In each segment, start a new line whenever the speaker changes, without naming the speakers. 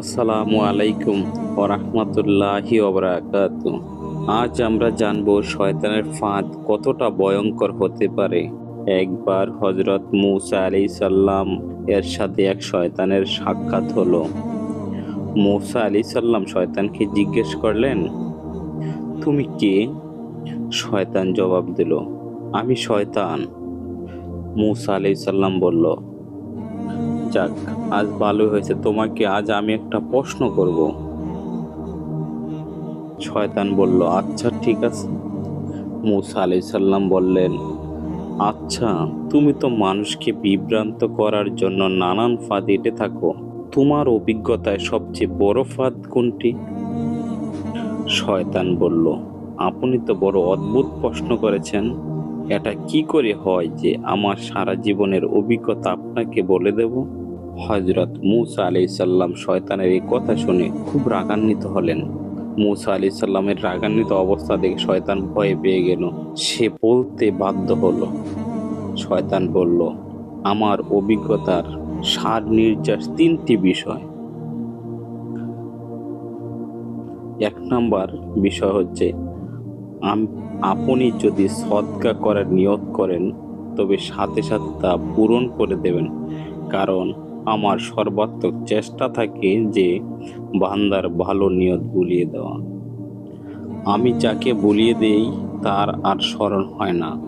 আসসালামু আলাইকুম ওরহমতুল্লাহি ওবরাকাত আজ আমরা জানব শয়তানের ফাঁদ কতটা ভয়ঙ্কর হতে পারে। একবার হজরত মুসা আলি সাল্লাম এর সাথে এক শয়তানের সাক্ষাৎ হলো। মুসা আলি সাল্লাম শয়তানকে জিজ্ঞেস করলেন, তুমি কে? শয়তান জবাব দিল, আমি শয়তান। মুসা আলি সাল্লাম বলল যাক, আজ ভালো হয়েছে। তোমাকে আজ আমি একটা প্রশ্ন করব। শয়তান বলল আচ্ছা ঠিক আছে। মুসা আলাইসাল্লাম বললেন আচ্ছা তুমি তো মানুষকে বিভ্রান্ত করার জন্য নানান ফাঁদ এঁটে থাকো। তোমার অভিজ্ঞতায় সবচেয়ে বড় ফাঁদ কোনটি? শয়তান বলল, আপনি তো বড় অদ্ভুত প্রশ্ন করেছেন। এটা কি করে হয় যে আমার সারা জীবনের অভিজ্ঞতা আপনাকে বলে দেব? হজরত মুসা আলি সাল্লাম শয়তানের এই কথা শুনে খুব রাগান্বিত হলেন। মুসা আলি সাল্লামের রাগান্বিত অবস্থা দেখে শয়তান ভয়ে পেয়ে গেল। সে বলতে বাধ্য হলো। শয়তান বলল, আমার অভিজ্ঞতার সার নির্যাস তিনটি বিষয়। এক নাম্বার বিষয় হচ্ছে আপনি যদি সৎকা করার নিয়ত করেন, তবে সাথে সাথে তা পূরণ করে দেবেন। কারণ আমার সর্বাত্মক চেষ্টা থাকে যে বান্দার ভালো নিয়ত ভুলিয়ে দেওয়া। আমি যাকে ভুলিয়ে দেই, তার আর স্মরণ হয় না।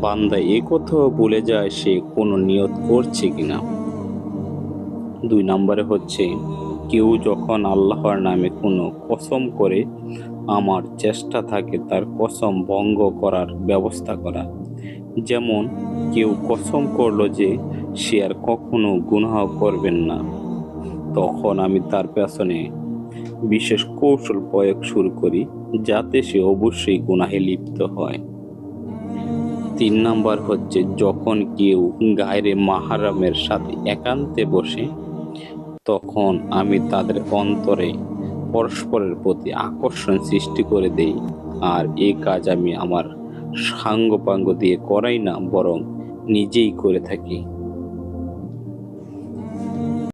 বান্দা এ কথাও বলে যায়, সে কোনো নিয়ত করছে কিনা। দুই নম্বরে হচ্ছে, কেউ যখন আল্লাহর নামে কোনো কসম করে, আমার চেষ্টা থাকে তার কসম ভঙ্গ করার ব্যবস্থা করা। যেমন কেউ কসম করল যে সে আর কখনো গুনাহ করবেন না। তখন আমি তার পেছনে বিশেষ কৌশল প্রয়োগ শুরু করি, যাতে সে অবশ্যই গুনাহে লিপ্ত হয়। তিন নাম্বার হচ্ছে, যখন কেউ গায়রে মাহারামের সাথে একান্তে বসে, তখন আমি তাদের অন্তরে পরস্পরের প্রতি আকর্ষণ সৃষ্টি করে দেই। আর এই কাজ আমি আমার সাঙ্গ পাঙ্গ দিয়ে করাই না বরং নিজেই করে থাকি।